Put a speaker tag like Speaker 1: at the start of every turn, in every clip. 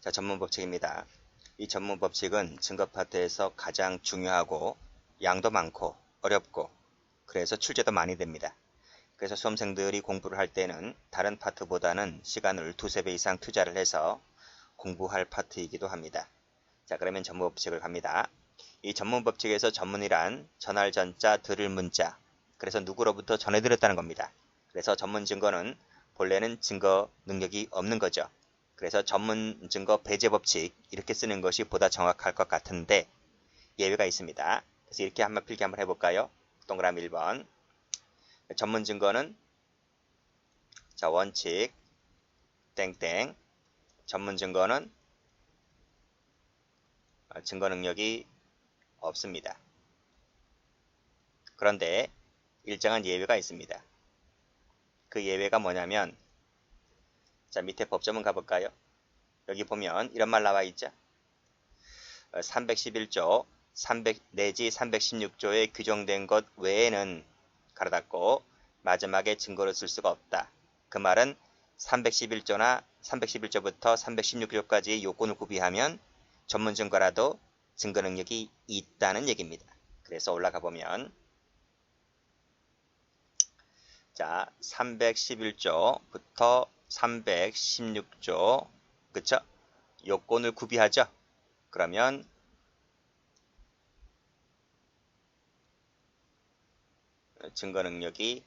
Speaker 1: 자, 전문 법칙입니다. 이 전문 법칙은 증거 파트에서 가장 중요하고 양도 많고 어렵고 그래서 출제도 많이 됩니다. 그래서 수험생들이 공부를 할 때는 다른 파트보다는 시간을 두세 배 이상 투자를 해서 공부할 파트이기도 합니다. 자, 그러면 전문 법칙을 갑니다. 이 전문 법칙에서 전문이란 전할 전자 들을 문자 그래서 누구로부터 전해들었다는 겁니다. 그래서 전문 증거는 본래는 증거 능력이 없는 거죠. 그래서 전문 증거 배제 법칙 이렇게 쓰는 것이 보다 정확할 것 같은데 예외가 있습니다. 그래서 이렇게 한번 필기 한번 해볼까요? 동그라미 1번 전문 증거는 자 원칙 땡땡 전문 증거는 아, 증거 능력이 없습니다. 그런데 일정한 예외가 있습니다. 그 예외가 뭐냐면 자 밑에 법조문 가볼까요? 여기 보면 이런 말 나와 있죠. 311조 어, 300 내지 316조에 규정된 것 외에는 가로 닫고 마지막에 증거를 쓸 수가 없다. 그 말은 311조나 311조부터 316조까지 요건을 구비하면 전문 증거라도 증거 능력이 있다는 얘기입니다. 그래서 올라가 보면 자, 311조부터 316조, 그쵸? 요건을 구비하죠? 그러면 증거 능력이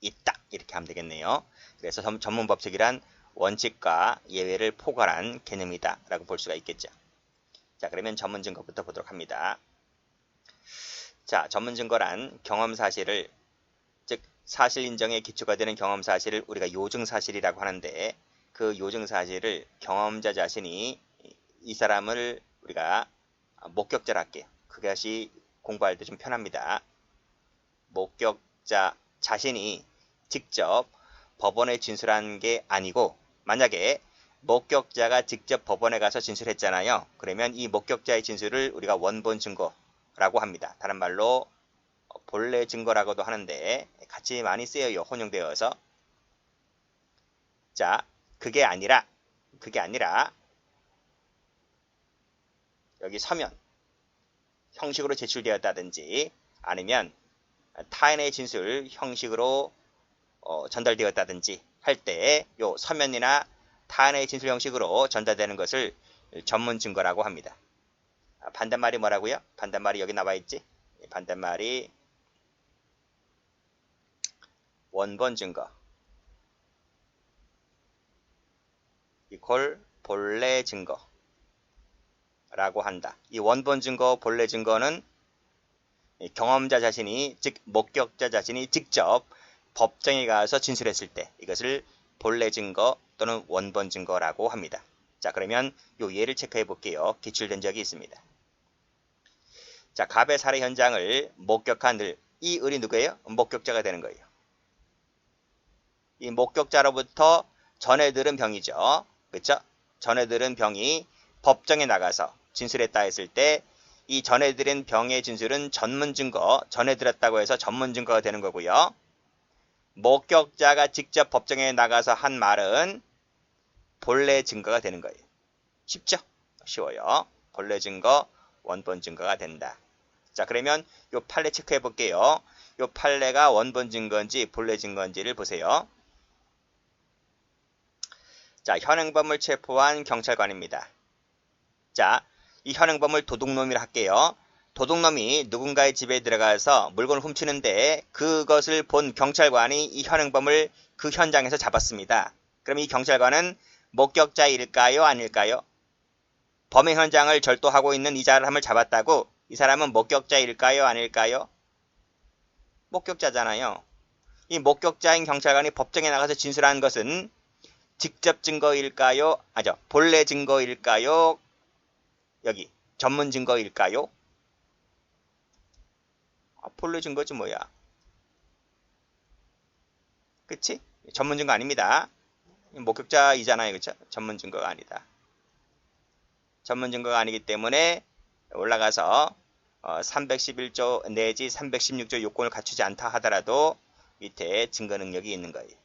Speaker 1: 있다. 이렇게 하면 되겠네요. 그래서 전문 법칙이란 원칙과 예외를 포괄한 개념이다. 라고 볼 수가 있겠죠. 자, 그러면 전문 증거부터 보도록 합니다. 자, 전문 증거란 경험 사실을 사실 인정의 기초가 되는 경험 사실을 우리가 요증 사실이라고 하는데 그 요증 사실을 경험자 자신이 이 사람을 우리가 목격자로 할게요. 그것이 공부할 때 좀 편합니다. 목격자 자신이 직접 법원에 진술한 게 아니고 만약에 목격자가 직접 법원에 가서 진술했잖아요. 그러면 이 목격자의 진술을 우리가 원본 증거라고 합니다. 다른 말로 본래 증거라고도 하는데 같이 많이 쓰여요. 혼용되어서. 자, 그게 아니라 그게 아니라 여기 서면 형식으로 제출되었다든지 아니면 타인의 진술 형식으로 어, 전달되었다든지 할 때 요 서면이나 타인의 진술 형식으로 전달되는 것을 전문 증거라고 합니다. 아, 반대말이 뭐라고요? 반대말이 여기 나와 있지? 반대말이 원본 증거 이퀄 본래 증거 라고 한다. 이 원본 증거, 본래 증거는 경험자 자신이 즉 목격자 자신이 직접 법정에 가서 진술했을 때 이것을 본래 증거 또는 원본 증거라고 합니다. 자 그러면 요 예를 체크해 볼게요. 기출된 적이 있습니다. 자 갑의 살해 현장을 목격한 을, 이 을이 누구예요? 목격자가 되는 거예요. 이 목격자로부터 전해 들은 병이죠. 그렇죠? 전해 들은 병이 법정에 나가서 진술했다 했을 때 이 전해 들은 병의 진술은 전문 증거, 전해 들었다고 해서 전문 증거가 되는 거고요. 목격자가 직접 법정에 나가서 한 말은 본래 증거가 되는 거예요. 쉽죠? 쉬워요. 본래 증거, 원본 증거가 된다. 자, 그러면 요 판례 체크해 볼게요. 요 판례가 원본 증거인지 본래 증거인지를 보세요. 자, 현행범을 체포한 경찰관입니다. 자, 이 현행범을 도둑놈이라 할게요. 도둑놈이 누군가의 집에 들어가서 물건을 훔치는데 그것을 본 경찰관이 이 현행범을 그 현장에서 잡았습니다. 그럼 이 경찰관은 목격자일까요? 아닐까요? 범행 현장을 절도하고 있는 이 사람을 잡았다고 이 사람은 목격자일까요? 아닐까요? 목격자잖아요. 이 목격자인 경찰관이 법정에 나가서 진술한 것은 직접 증거일까요? 아죠. 본래 증거일까요? 여기 전문 증거일까요? 아, 본래 증거지 뭐야. 그치? 전문 증거 아닙니다. 목격자이잖아요. 그쵸? 전문 증거가 아니다. 전문 증거가 아니기 때문에 올라가서 어, 311조 내지 316조 요건을 갖추지 않다 하더라도 밑에 증거 능력이 있는 거예요.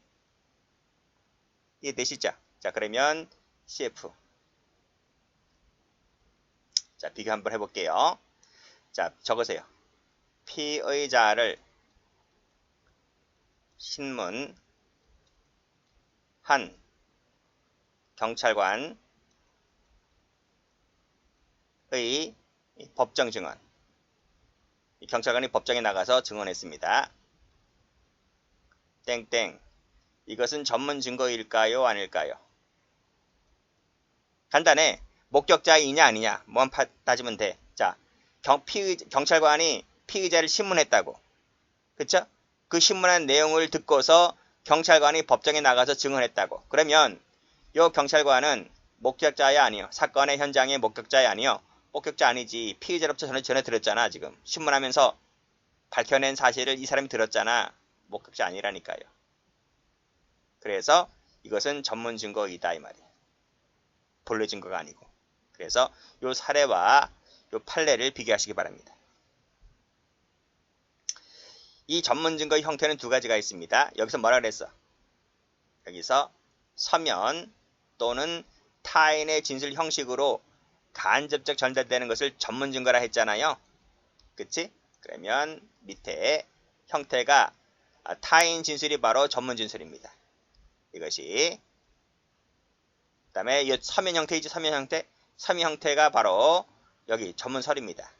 Speaker 1: 이해되시죠? 자 그러면 CF. 자, 비교 한번 해볼게요. 자, 적으세요. 피의자를 신문 한 경찰관의 법정 증언. 이 경찰관이 법정에 나가서 증언했습니다. 땡땡. 이것은 전문 증거일까요? 아닐까요? 간단해. 목격자이냐 아니냐. 뭐만 파- 따지면 돼. 자, 경, 피의, 경찰관이 피의자를 신문했다고. 그쵸? 그 신문한 내용을 듣고서 경찰관이 법정에 나가서 증언했다고. 그러면 요 경찰관은 목격자야 아니요. 사건의 현장의 목격자야 아니요. 목격자 아니지. 피의자로부터 전에 전해 들었잖아 지금. 신문하면서 밝혀낸 사실을 이 사람이 들었잖아. 목격자 아니라니까요. 그래서 이것은 전문 증거이다 이 말이에요. 본래 증거가 아니고. 그래서 요 사례와 요 판례를 비교하시기 바랍니다. 이 전문 증거의 형태는 두 가지가 있습니다. 여기서 뭐라 그랬어? 여기서 서면 또는 타인의 진술 형식으로 간접적 전달되는 것을 전문 증거라 했잖아요. 그치? 그러면 밑에 형태가 아, 타인 진술이 바로 전문 진술입니다. 이것이 그 다음에 이 서면 형태이지 서면 형태 서면 형태가 바로 여기 전문서류입니다.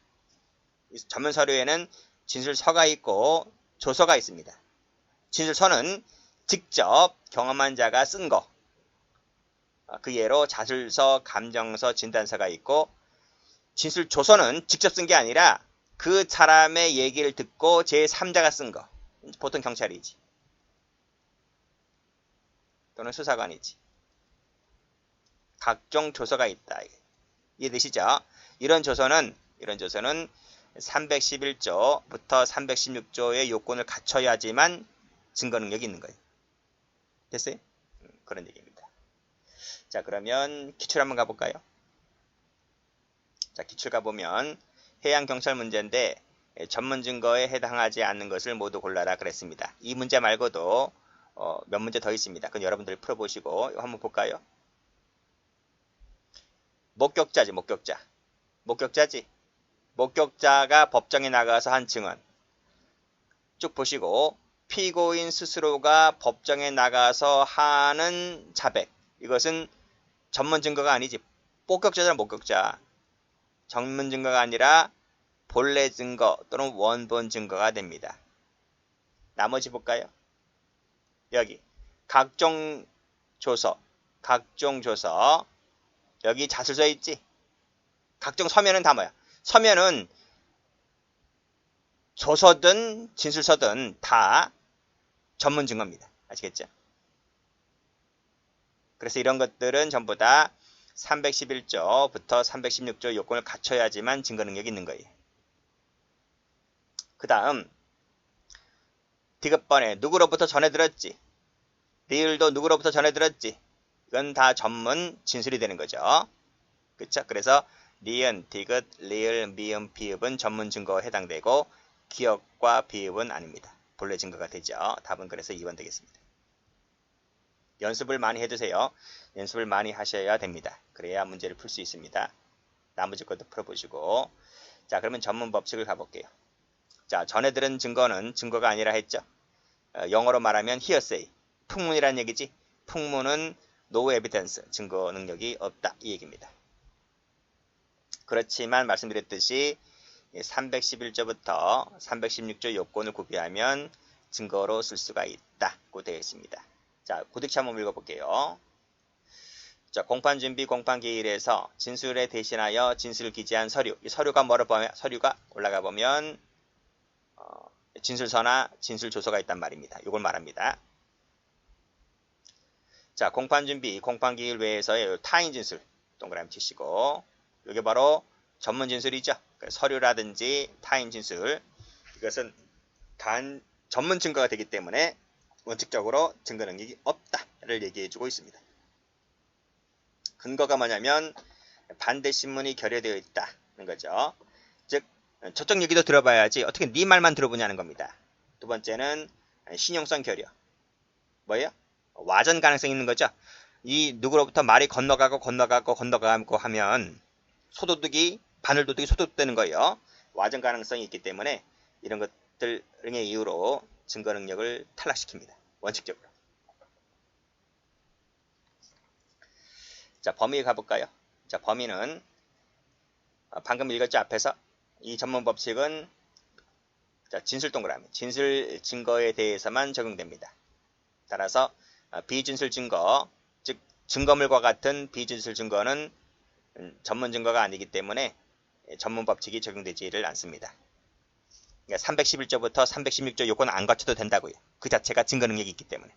Speaker 1: 이 전문서류에는 진술서가 있고 조서가 있습니다. 진술서는 직접 경험한 자가 쓴 거. 아, 그 예로 자술서, 감정서, 진단서가 있고 진술 조서는 직접 쓴 게 아니라 그 사람의 얘기를 듣고 제3자가 쓴 거. 보통 경찰이지. 또는 수사관이지. 각종 조서가 있다. 이해되시죠? 이런 조서는 이런 조서는 311조부터 316조의 요건을 갖춰야지만 증거 능력이 있는 거예요. 됐어요? 음, 그런 얘기입니다. 자, 그러면 기출 한번 가볼까요? 자, 기출 가보면 해양 경찰 문제인데 예, 전문 증거에 해당하지 않는 것을 모두 골라라 그랬습니다. 이 문제 말고도 어, 몇 문제 더 있습니다. 그럼 여러분들이 풀어보시고 한번 볼까요? 목격자지, 목격자. 목격자지. 목격자가 법정에 나가서 한 증언. 쭉 보시고 피고인 스스로가 법정에 나가서 하는 자백. 이것은 전문 증거가 아니지. 목격자잖아, 목격자. 전문 증거가 아니라 본래 증거 또는 원본 증거가 됩니다. 나머지 볼까요? 여기 각종 조서, 각종 조서 여기 자술서 있지? 각종 서면은 다 뭐야? 서면은 조서든 진술서든 다 전문 증거입니다. 아시겠죠? 그래서 이런 것들은 전부 다 311조부터 316조 요건을 갖춰야지만 증거 능력이 있는 거예요. 그 다음 디귿번에 누구로부터 전해 들었지? 리을도 누구로부터 전해 들었지? 이건 다 전문 진술이 되는 거죠. 그쵸? 그래서 리은, 디귿, 리을, 미음, 비읍은 전문 증거에 해당되고 기억과 비읍은 아닙니다. 본래 증거가 되죠. 답은 그래서 2번 되겠습니다. 연습을 많이 해두세요. 연습을 많이 하셔야 됩니다. 그래야 문제를 풀 수 있습니다. 나머지 것도 풀어보시고 자 그러면 전문 법칙을 가볼게요. 자 전에 들은 증거는 증거가 아니라 했죠. 어, 영어로 말하면 hearsay, 풍문이란 얘기지. 풍문은 no evidence, 증거 능력이 없다 이 얘기입니다. 그렇지만 말씀드렸듯이 311조부터 316조 요건을 구비하면 증거로 쓸 수가 있다고 되어 있습니다. 자, 고득치 한번 읽어볼게요. 자, 공판 준비 공판 기일에서 진술에 대신하여 진술을 기재한 서류. 이 서류가 뭐로 보면 서류가 올라가 보면 어, 진술서나 진술 조서가 있단 말입니다. 이걸 말합니다. 자, 공판 준비 공판 기일 외에서의 타인 진술 동그라미 치시고 이게 바로 전문 진술이죠. 그러니까 서류라든지 타인 진술 이것은 간 전문 증거가 되기 때문에 원칙적으로 증거 능력이 없다를 얘기해주고 있습니다. 근거가 뭐냐면 반대 신문이 결여되어 있다는 거죠. 즉 저쪽 얘기도 들어봐야지 어떻게 네 말만 들어보냐는 겁니다. 두 번째는 신용성 결여. 뭐예요? 와전 가능성이 있는 거죠. 이 누구로부터 말이 건너가고 건너가고 건너가고 하면 소도둑이 바늘도둑이 소도둑되는 거예요. 와전 가능성이 있기 때문에 이런 것들 등의 이유로 증거 능력을 탈락시킵니다. 원칙적으로. 자, 범위 가볼까요? 자, 범위는 어, 방금 읽었죠 앞에서 이 전문 법칙은 자, 진술 동그라미, 진술 증거에 대해서만 적용됩니다. 따라서 어, 비진술 증거, 즉 증거물과 같은 비진술 증거는 음, 전문 증거가 아니기 때문에 예, 전문 법칙이 적용되지를 않습니다. 그러니까 311조부터 316조 요건 안 갖춰도 된다고요. 그 자체가 증거 능력이 있기 때문에.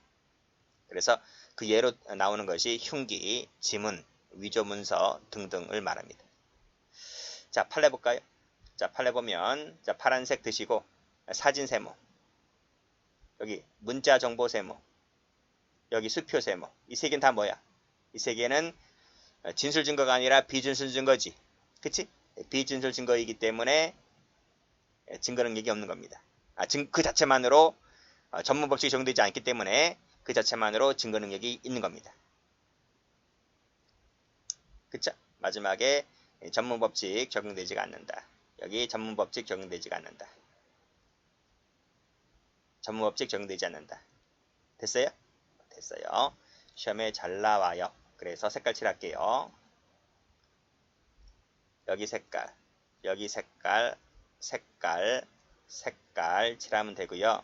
Speaker 1: 그래서 그 예로 나오는 것이 흉기, 지문, 위조 문서 등등을 말합니다. 자, 판례 볼까요? 자, 판례 보면 자, 파란색 드시고 사진 세모. 여기 문자 정보 세모. 여기 수표 세모. 이 세 개는 다 뭐야? 이 세 개는 진술 증거가 아니라 비진술 증거지. 그치? 비진술 증거이기 때문에 증거 능력이 없는 겁니다. 아, 증, 그 자체만으로 어, 전문 법칙이 적용되지 않기 때문에 그 자체만으로 증거 능력이 있는 겁니다. 그쵸? 마지막에 전문 법칙 적용되지가 않는다. 여기 전문 법칙 적용되지가 않는다. 전문 법칙 적용되지 않는다. 됐어요? 됐어요. 시험에 잘 나와요. 그래서 색깔 칠할게요. 여기 색깔, 여기 색깔, 색깔, 색깔 칠하면 되고요.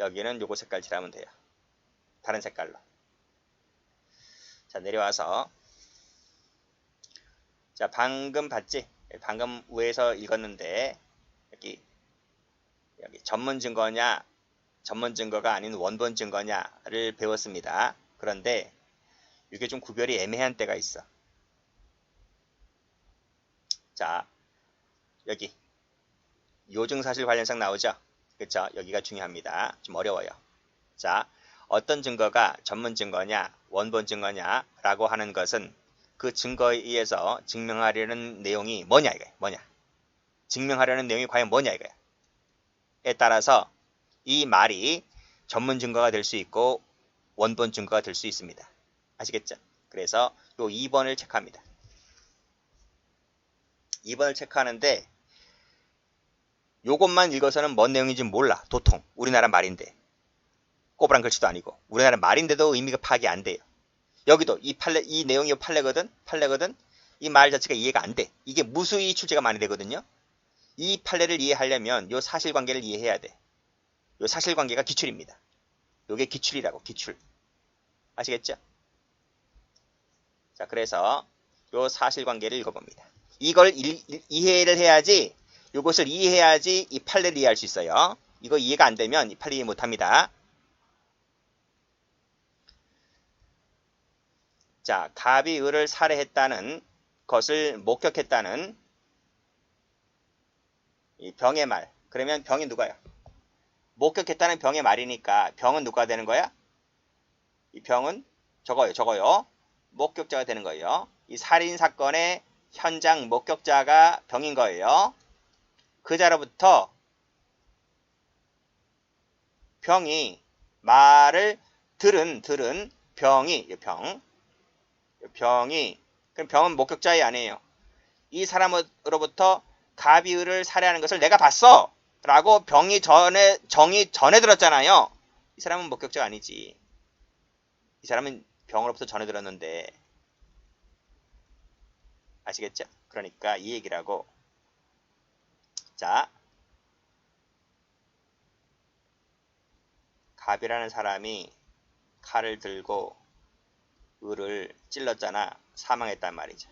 Speaker 1: 여기는 요거 색깔 칠하면 돼요. 다른 색깔로. 자, 내려와서 자, 방금 봤지? 방금 위에서 읽었는데 여기 여기 전문 증거냐 전문 증거가 아닌 원본 증거냐를 배웠습니다. 그런데 이게 좀 구별이 애매한 때가 있어. 자, 여기 요증사실 관련상 나오죠? 그쵸? 여기가 중요합니다. 좀 어려워요. 자, 어떤 증거가 전문 증거냐, 원본 증거냐 라고 하는 것은 그 증거에 의해서 증명하려는 내용이 뭐냐 이거야. 뭐냐. 증명하려는 내용이 과연 뭐냐 이거야. 에 따라서 이 말이 전문 증거가 될 수 있고 원본 증거가 될 수 있습니다. 아시겠죠? 그래서 요 2번을 체크합니다. 2번을 체크하는데 요것만 읽어서는 뭔 내용인지 몰라. 도통. 우리나라 말인데. 꼬부랑 글씨도 아니고. 우리나라 말인데도 의미가 파악이 안 돼요. 여기도 이 판례, 이 내용이 판례거든? 판례거든? 이 말 자체가 이해가 안 돼. 이게 무수히 출제가 많이 되거든요. 이 판례를 이해하려면 요 사실관계를 이해해야 돼. 요 사실관계가 기출입니다. 요게 기출이라고, 기출. 아시겠죠? 자, 그래서 요 사실관계를 읽어봅니다. 이걸 일, 이해를 해야지 이것을 이해해야지 이 판례를 이해할 수 있어요. 이거 이해가 안 되면 이 판례 이해 못합니다. 자, 갑이 을을 살해했다는 것을 목격했다는 이 병의 말. 그러면 병이 누가요? 목격했다는 병의 말이니까 병은 누가 되는 거야? 이 병은 저거요, 저거요. 목격자가 되는 거예요. 이 살인 사건의 현장 목격자가 병인 거예요. 그 자로부터 병이 말을 들은 들은 병이 병 병이 그럼 병은 목격자의 아니에요. 이 사람으로부터 가비의를 살해하는 것을 내가 봤어 라고 병이 전에 정이 전해 들었잖아요. 이 사람은 목격자가 아니지. 이 사람은 병으로부터 전해 들었는데 아시겠죠? 그러니까 이 얘기라고 자, 갑이라는 사람이 칼을 들고 을을 찔렀잖아. 사망했단 말이죠.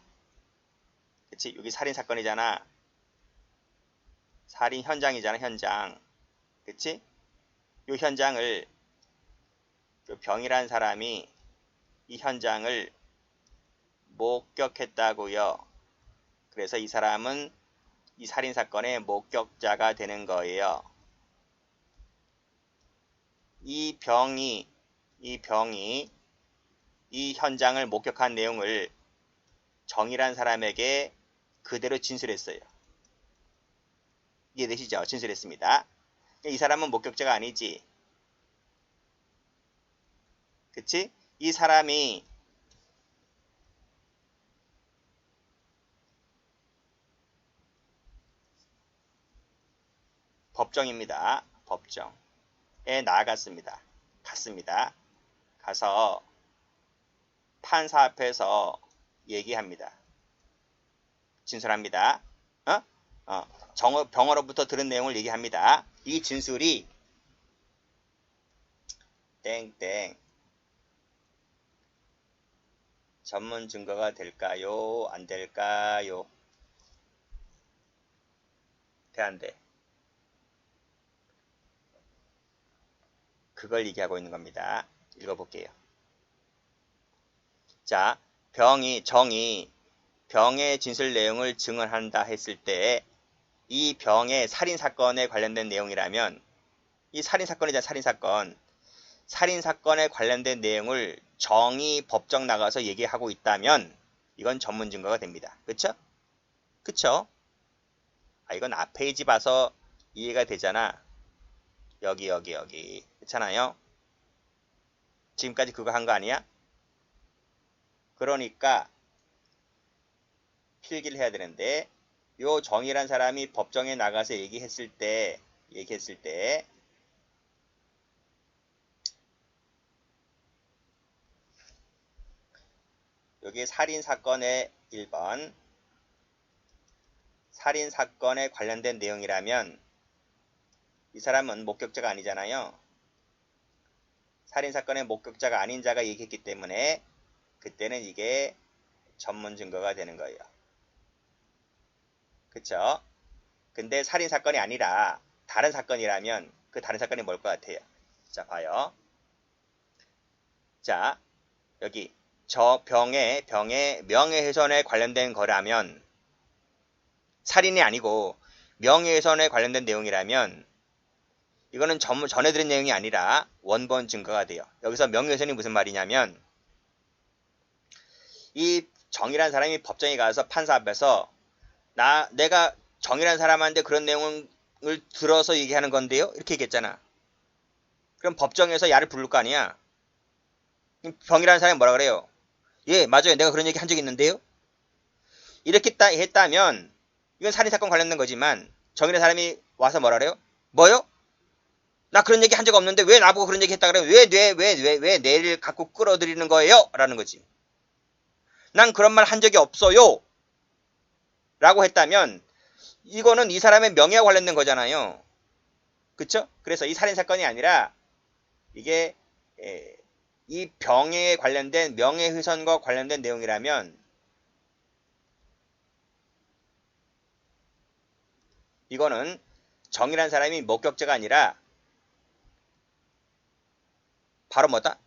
Speaker 1: 그치? 여기 살인 사건이잖아. 살인 현장이잖아, 현장. 그치? 이 현장을 요 병이라는 사람이 이 현장을 목격했다고요. 그래서 이 사람은 이 살인 사건의 목격자가 되는 거예요. 이 병이 이 병이 이 현장을 목격한 내용을 정이란 사람에게 그대로 진술했어요. 이해되시죠? 진술했습니다. 이 사람은 목격자가 아니지. 그치? 이 사람이 법정입니다. 법정에 나아갔습니다. 갔습니다. 가서 판사 앞에서 얘기합니다. 진술합니다. 어? 어, 정, 병어로부터 들은 내용을 얘기합니다. 이 진술이 땡땡 전문 증거가 될까요? 안 될까요? 돼, 안 돼? 그걸 얘기하고 있는 겁니다. 읽어볼게요. 자, 병이, 정이 병의 진술 내용을 증언한다 했을 때이 병의 살인사건에 관련된 내용이라면 이 살인사건이잖아, 살인사건. 살인사건에 관련된 내용을 정이 법정 나가서 얘기하고 있다면 이건 전문 증거가 됩니다. 그쵸? 그쵸? 아, 이건 앞 페이지 봐서 이해가 되잖아. 여기, 여기, 여기. 그렇잖아요? 지금까지 그거 한 거 아니야? 그러니까 필기를 해야 되는데 요 정이란 사람이 법정에 나가서 얘기했을 때 얘기했을 때 여기 살인 사건의 1번 살인 사건에 관련된 내용이라면 이 사람은 목격자가 아니잖아요. 살인 사건의 목격자가 아닌 자가 얘기했기 때문에 그때는 이게 전문 증거가 되는 거예요. 그쵸? 근데 살인 사건이 아니라 다른 사건이라면 그 다른 사건이 뭘 것 같아요? 자, 봐요. 자, 여기 저 병의 병의 명예훼손에 관련된 거라면 살인이 아니고 명예훼손에 관련된 내용이라면 이거는 전, 전해드린 내용이 아니라 원본 증거가 돼요. 여기서 명예훼손이 무슨 말이냐면 이 정이란 사람이 법정에 가서 판사 앞에서 나 내가 정이란 사람한테 그런 내용을 들어서 얘기하는 건데요. 이렇게 얘기했잖아. 그럼 법정에서 야를 부를 거 아니야. 병이라는 사람이 뭐라 그래요? 예, 맞아요. 내가 그런 얘기 한 적이 있는데요. 이렇게 따, 했다면 이건 살인사건 관련된 거지만 정이라는 사람이 와서 뭐라 그래요? 뭐요? 나 그런 얘기 한 적 없는데 왜 나보고 그런 얘기 했다 그래요? 왜, 왜, 왜, 왜, 왜 뇌를 갖고 끌어들이는 거예요? 라는 거지. 난 그런 말 한 적이 없어요. 라고 했다면 이거는 이 사람의 명예와 관련된 거잖아요. 그쵸? 그래서 이 살인 사건이 아니라 이게 이 병에 관련된 명예훼손과 관련된 내용이라면 이거는 정이란 사람이 목격자가 아니라 바로 뭐다?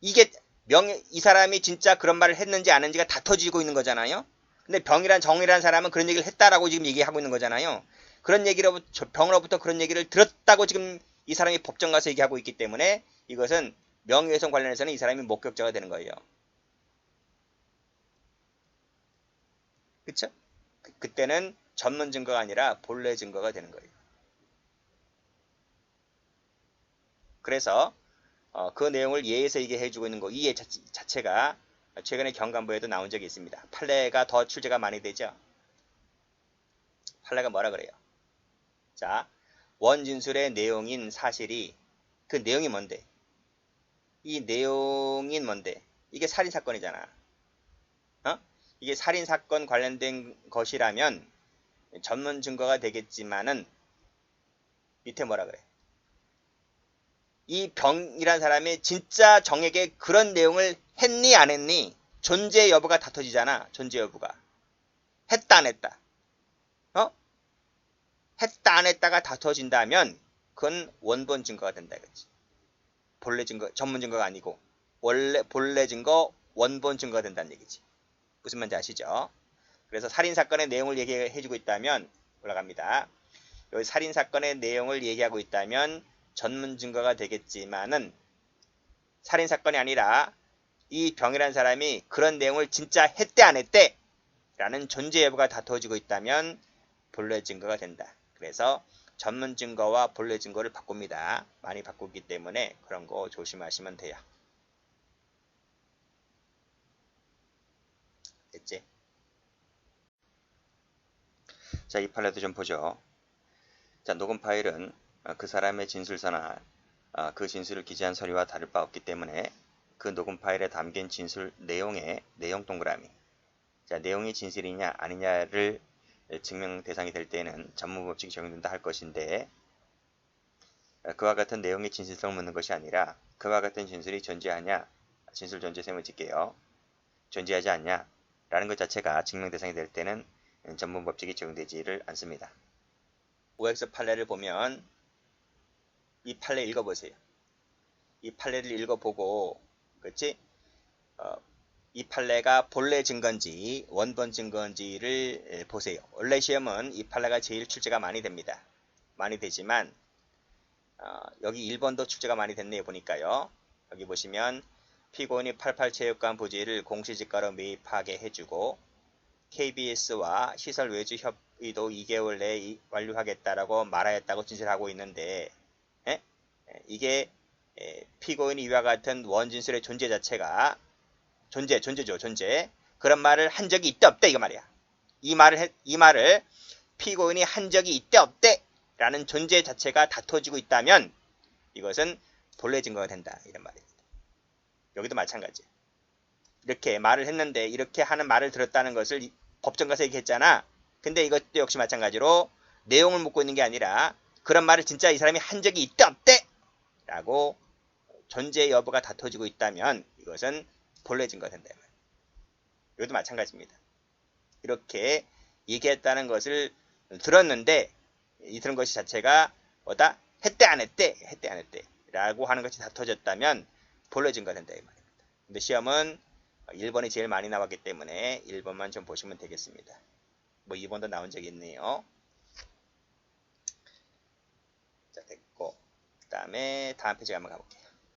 Speaker 1: 이게 명예 이 사람이 진짜 그런 말을 했는지 안 했는지가 다 터지고 있는 거잖아요. 근데 병이란 정이란 사람은 그런 얘기를 했다라고 지금 얘기하고 있는 거잖아요. 그런 얘기로 병으로부터 그런 얘기를 들었다고 지금 이 사람이 법정 가서 얘기하고 있기 때문에 이것은 명예훼손 관련해서는 이 사람이 목격자가 되는 거예요. 그쵸? 그, 그때는 전문 증거가 아니라 본래 증거가 되는 거예요. 그래서 어, 그 내용을 예에서 얘기해 주고 있는 거, 이예 자체 가 최근에 경감부에도 나온 적이 있습니다. 판례가 더 출제가 많이 되죠. 판례가 뭐라 그래요? 자, 원진술의 내용인 사실이 그 내용이 뭔데? 이 내용인 뭔데? 이게 살인 사건이잖아. 어? 이게 살인 사건 관련된 것이라면 전문 증거가 되겠지만은 밑에 뭐라 그래? 이 병이란 사람이 진짜 정에게 그런 내용을 했니 안 했니 존재 여부가 다퉈지잖아. 존재 여부가. 했다 안 했다. 어? 했다 안 했다가 다퉈진다면 그건 원본 증거가 된다 이거지. 본래 증거 전문 증거가 아니고 원래 본래 증거 원본 증거가 된다는 얘기지. 무슨 말인지 아시죠? 그래서 살인 사건의 내용을 얘기해 주고 있다면 올라갑니다. 여기 살인 사건의 내용을 얘기하고 있다면 전문 증거가 되겠지만은 살인 사건이 아니라 이 병이라는 사람이 그런 내용을 진짜 했대 안 했대 라는 존재 여부가 다투어지고 있다면 본래 증거가 된다. 그래서 전문 증거와 본래 증거를 바꿉니다. 많이 바꾸기 때문에 그런 거 조심하시면 돼요. 됐지? 자, 이 판례도 좀 보죠. 자, 녹음 파일은 어, 그 사람의 진술서나 어, 그 진술을 기재한 서류와 다를 바 없기 때문에 그 녹음 파일에 담긴 진술 내용의 내용 동그라미 자, 내용이 진실이냐 아니냐를 증명 대상이 될 때는 전문 법칙이 적용된다 할 것인데 어, 그와 같은 내용의 진실성을 묻는 것이 아니라 그와 같은 진술이 존재하냐 진술 존재 셈을 짓게요. 존재하지 않냐 라는 것 자체가 증명 대상이 될 때는 전문 법칙이 적용되지를 않습니다. OX 판례를 보면 이 판례 읽어보세요. 이 판례를 읽어보고 그렇지? 어, 이 판례가 본래 증거인지 원본 증거인지를 에, 보세요. 원래 시험은 이 판례가 제일 출제가 많이 됩니다. 많이 되지만 어, 여기 1번도 출제가 많이 됐네요. 보니까요. 여기 보시면 피고인이 88체육관 부지를 공시지가로 매입하게 해주고 KBS와 시설 외주 협의도 2개월 내에 이- 완료하겠다라고 말하였다고 진술하고 있는데 이게 에, 피고인이 이와 같은 원진술의 존재 자체가 존재 존재죠 존재. 그런 말을 한 적이 있대 없대 이거 말이야. 이 말을 해- 이 말을 피고인이 한 적이 있대 없대 라는 존재 자체가 다퉈지고 있다면 이것은 본래 증거가 된다 이런 말입니다. 여기도 마찬가지. 이렇게 말을 했는데 이렇게 하는 말을 들었다는 것을 이- 법정 가서 얘기했잖아. 근데 이것도 역시 마찬가지로 내용을 묻고 있는 게 아니라 그런 말을 진짜 이 사람이 한 적이 있다 없대 라고 존재 여부가 다퉈지고 있다면 이것은 본래 증거가 된다. 이것도 마찬가지입니다. 이렇게 얘기했다는 것을 들었는데 이 들은 것이 자체가 뭐다? 했대 안 했대? 했대 안 했대? 라고 하는 것이 다퉈졌다면 본래 증거가 된다 이 말입니다. 근데 시험은 1번이 제일 많이 나왔기 때문에 1번만 좀 보시면 되겠습니다. 뭐 2번도 나온 적이 있네요. 자, 됐고. 그 다음에 다음 페이지 한번 가볼게요.